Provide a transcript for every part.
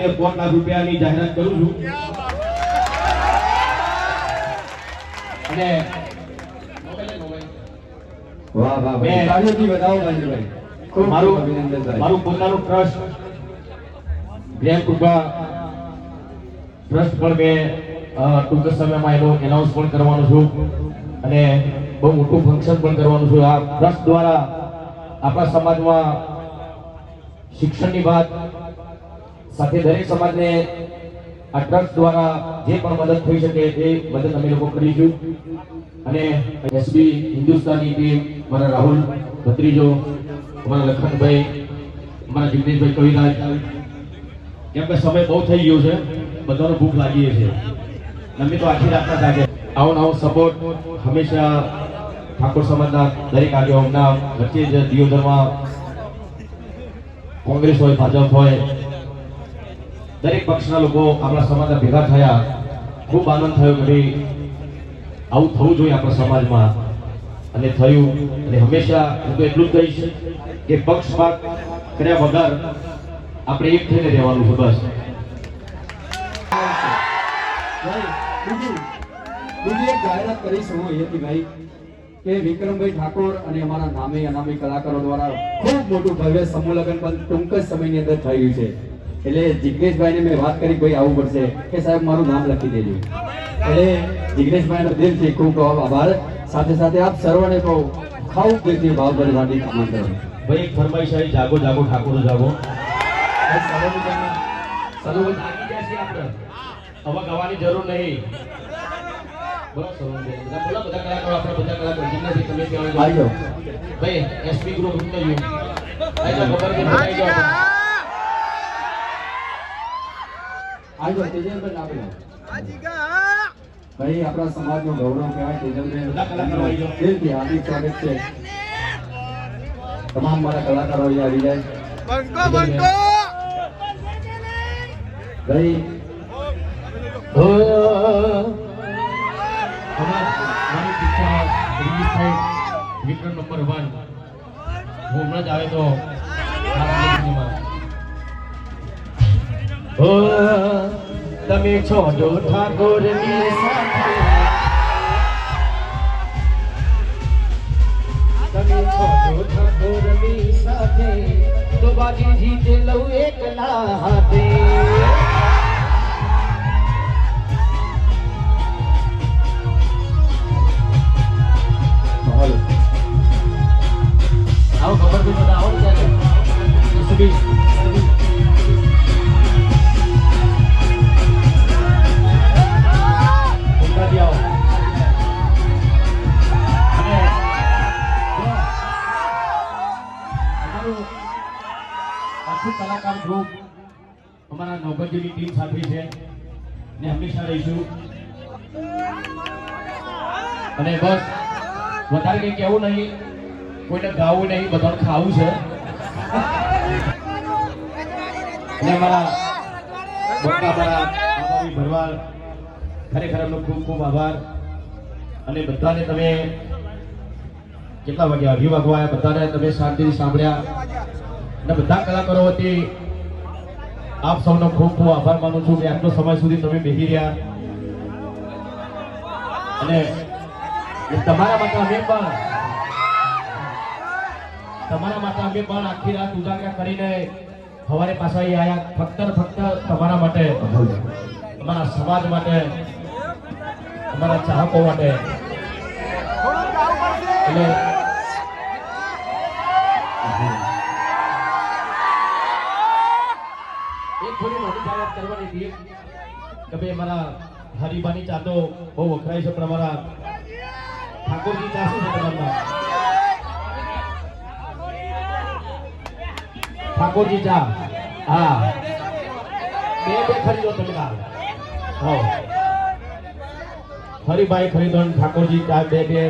વધારીને પાંચ લાખ રૂપિયાની જાહેરાત કરું છું. અને વાહ વાહ ભાઈ. તાળીઓથી વધાવો ભાઈ ખૂબ મારું અભિનંદન ભાઈ. મારું પોતાનું ટ્રસ્ટ ગ્રેમ કૃપા ટ્રસ્ટ પણ મેં ટૂંક સમયમાં એનો એનાઉન્સ પણ કરવાનું છું. અને બહુ મોટું ફંક્શન પણ કરવાનું છું. આ ટ્રસ્ટ દ્વારા આપણા સમાજમાં શિક્ષણની વાત સાથે દરેક સમાજને આ ટ્રસ્ટ દ્વારા જે પણ મદદ થઈ શકે એ મદદ અમે લોકો કરીશું અને એસબી હિન્દુસ્તાની ટીમ, મારા રાહુલ, ભત્રીજો, અમારા લખનભાઈ, અમારા જગદીશભાઈ કવિરાજ, કેમ કે સમય બહુ થઈ ગયો છે, બધાનો ભૂખ લાગી છે. અમે તો આખી રાતના જાગે. આવો નવો સપોર્ટ હંમેશા ઠાકોર સમાજના દરેક આગેવાનના વચ્ચે જ દિયોદરમાં કોંગ્રેસ હોય, ભાજપ હોય દરેક પક્ષના લોકો આપણા સમાજના ભેગા થયા, ખૂબ આનંદ થયો કે ભાઈ, આવું થવું જોઈએ આપણા સમાજમાં. અને થયું, અને હંમેશા હું તો એટલું જ કહીશ કે પક્ષપાત કર્યા વગર આપણે એક થઈને રહેવાનું છે બસ. બીજી જાહેરાત કરીશ હું ભાઈ, કે વિક્રમભાઈ ઠાકોર અને અમારા નામે અનામી કલાકારો દ્વારા ખૂબ મોટું ભવ્ય સમૂહ લગ્ન પણ ટૂંક જ સમયની અંદર થયું છે. એટલે જિગ્નેશભાઈને મેં વાત કરી ભાઈ આવવું પડશે. કે સાહેબ મારું નામ લખી દેજો. એટલે જિગ્નેશભાઈનો દિલથી ખૂબ ખૂબ આભાર. સાથે સાથે આપ સર્વને કહું ખાવું દિલથી ભાવભરી વાટી આમંત્રણ ભાઈ એક ફરમાઈશ આવી જાગો જાગો ઠાકોર જાગો. ભાઈ, સર્વનું સર્વ જાગી ગયા છીએ આપણે. હવે ગવાની જરૂર નહીં. બોલો બધા બોલો બધા કલાકારો આપણે બધા કલાકારો જિજ્ઞાસી તમે ત્યાં આવી જાઓ. ભાઈ એસપી ગ્રુપ ઉત્તર યુ ખબર કે જાઓ, તેજલબેન જાઓ. ભાઈ આપણા સમાજનો ગૌરવ કહેવાય તેજલબેન દિલથી હાર્દિક સ્વાગત છે. તમામ મારા કલાકારો અહીંયા આવી જાય. ભાઈ બંકો! રિલીઝ થઈ વિક્રમ નંબર વન હું હમણાં જ આવે તો. હો તમે છો જો ઠાકોરની સાથે. તમે છો જો ઠાકોરની સાથે. તો બાજી જીતે લઉં એકલા હાથે. આવો, ખબર તો બધા, આવો ત્યારે. ને અને બસ, વધારે કંઈ કહેવું નહીં. કોઈને ગાવું નહીં, બધાને ખાવું છે. અને અમારા મોટા મારા ભરવાડ, ખરેખર એમનો ખૂબ ખૂબ આભાર. અને બધાને તમે કેટલા વાગ્યા અઢી વાગવા આવ્યા? બધાને તમે શાંતિથી સાંભળ્યા. અને બધા કલાકારો વતી આપ સૌનો ખૂબ ખૂબ આભાર માનું છું કે આટલો સમય સુધી તમે બેસી રહ્યા. અને તમારા માટે અમે પણ તમારા માટે અમે પણ આખી રાત ઉજાગરા કરીને સવારે પાછા અહીં આવ્યા ફક્ત ફક્ત તમારા માટે. અમારા સમાજ માટે અમારા ચાહકો માટે. એટલે જાહેરાત કરવાની હતી. કે ભાઈ મારા હરિભાની ચા તો બહુ વખરાય છે, પણ અમારા ઠાકોરજી ચા શું છે તમારા ઠાકોરજી ચા. હા. બે બે ખરીદો તમે હો. હરિભાઈ ખરીદો ઠાકોરજી ચા, બે બે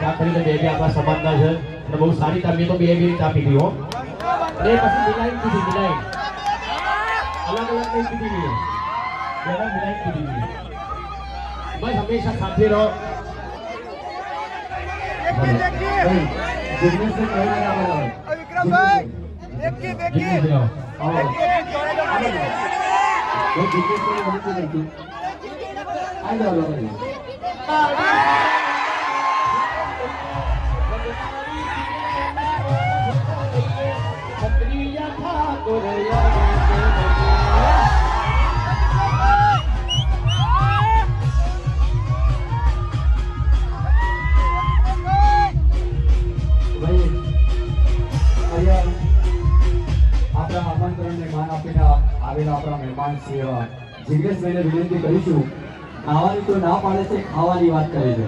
ચા ખરીદો, બે બે આપણા સમાજના છે. બહુ સારી ચા, મેં તો બે બે ચા પીધી, હો. અને પછી મિલાઈ પીધી, મિલાઈ. અલગ અલગ નહીં પીધી મેં પહેલા મિલાઈ મેં બસ હંમેશા સાથે રહો. કઈ? વિક્રમભાઈ દેખી. દેખી જીતેશ રહો. આવો. દેખી એ જિગ્નેશભાઈ વિનંતી કરતી. આઈ જાઓ લોકો. જિગ્નેશભાઈને વિનંતી કરીશું ખાવાની તો ના પાડે છે ખાવાની વાત કરે છે.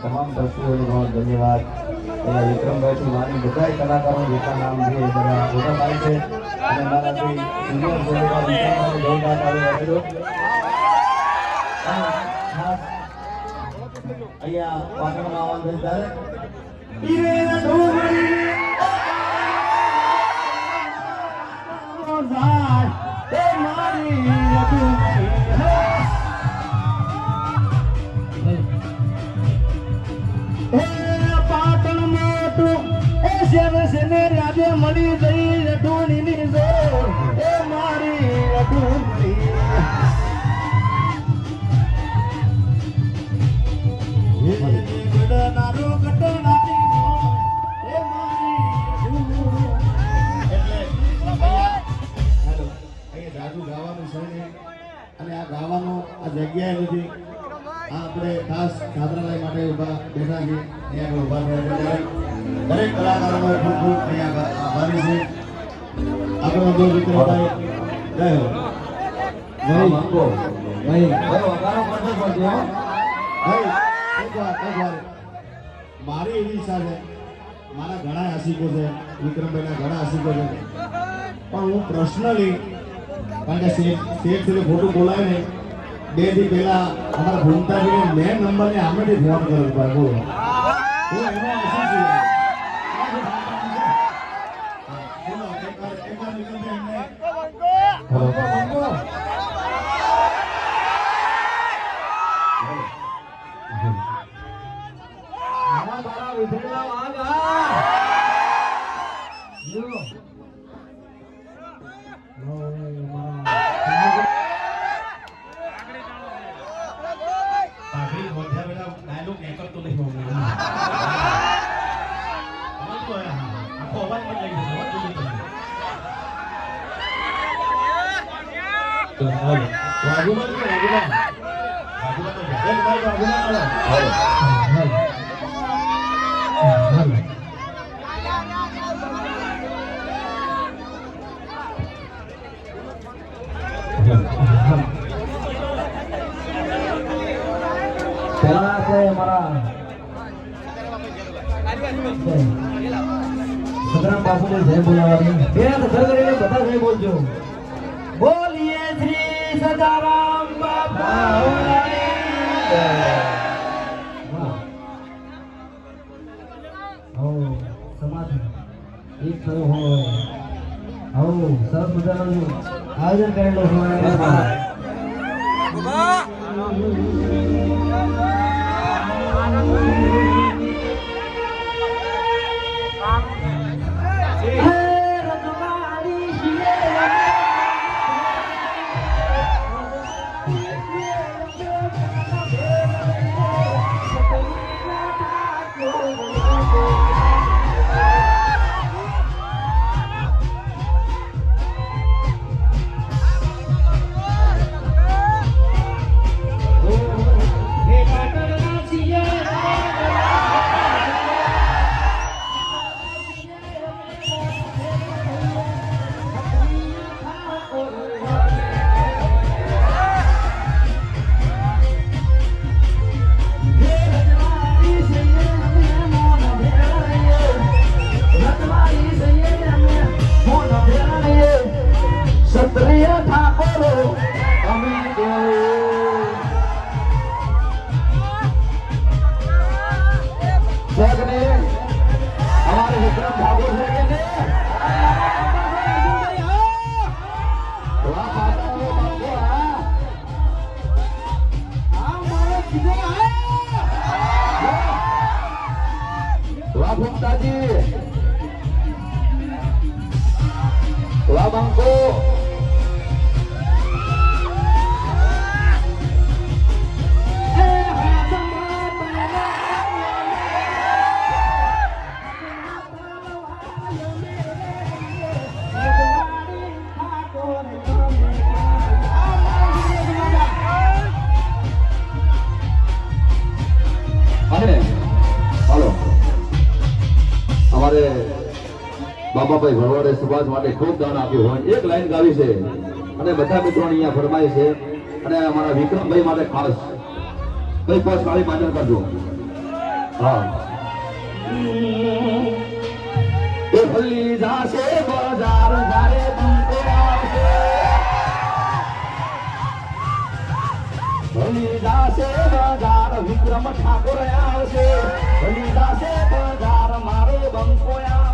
તમામ દ્રષ્ટિઓને ધન્યવાદ અહીંયા વિક્રમભાઈથી માની બધા કલાકારો જેટલા નામ છે બધા મોટા થાય છે. અને મારા જે સિનિયર કલાકાર વિક્રમભાઈ તાળી આપી દો. અહીંયા પાટણમાં આવવાનું છે ત્યારે. ઈરે મારી એવી ઈચ્છા છે. મારા ઘણા આશિકો છે, વિક્રમભાઈના ઘણા આશિકો છે. પણ હું પર્સનલી કારણ કે સ્ટેજ સ્ટેજ સુધી ખોટું બોલાય ને બેથી પહેલા અમારા ભૂમતાજીને મેન નંબરને આમેથી ફોન કર્યો બોલો. સદરામ બાપુને જય બોલાવવાની. બે હાથ ઘર કરીને બધા જય બોલજો. બોલીએ શ્રી સદારામ બાપા. સમાધિ. એક થયો હોય આવો સરસ મજાનું આયોજન કરેલું છે. क्षत्रिय था બાબાભાઈ ભરવાડે સુભાષ માટે ખૂબ દાન આપ્યું હોય, એક લાઈન ગાવી છે. અને બધા મિત્રો અહીંયા ફરમાય છે. અને અમારા વિક્રમભાઈ માટે ખાસ કઈ પાસ કાળી માન્ય કરજો. હા. ભલી વિક્રમ ઠાકોર આવશે. મારો બંકો આવશે.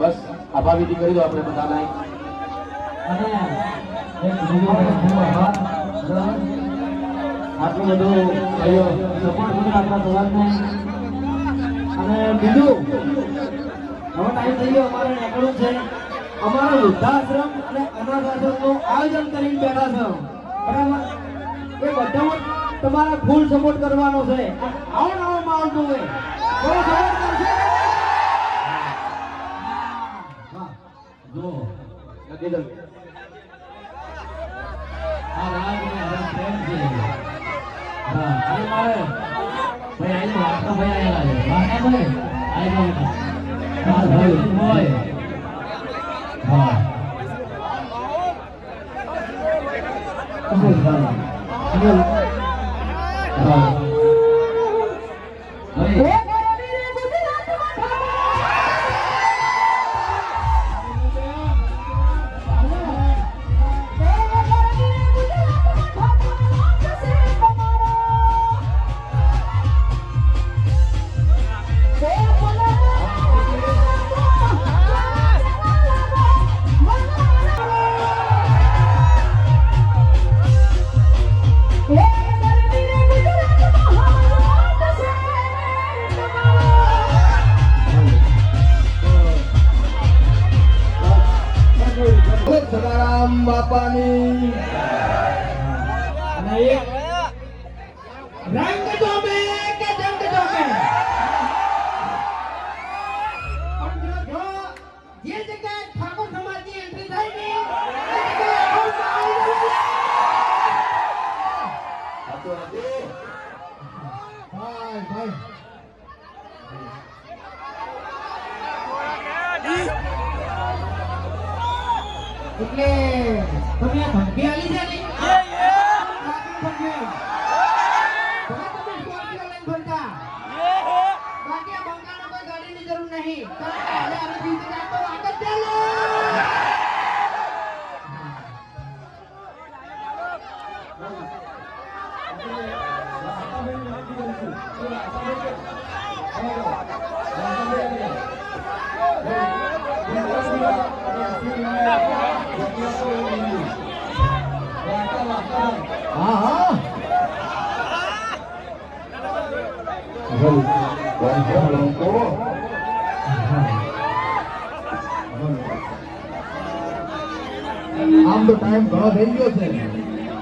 બસ આભા વિધિ કરી દો આપણે બધાને. આટલું બધું સપોર્ટ કર્યો બીજું આયોજન કરીને બેઠા છે. બરાબર એ બધામાં તમારે ફૂલ સપોર્ટ કરવાનો છે. આવો નવો માહોલ જોવે. હા. અમુલ ભાઈ અમુલ હા આમ તો ટાઈમ ઘણો થઈ ગયો છે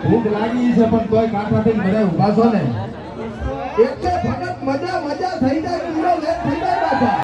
ભૂખ લાગી છે પણ તોય કાંઠા થઈને મને ઊભા છો ને. એટલે ભગત મજા મજા થઈ જાય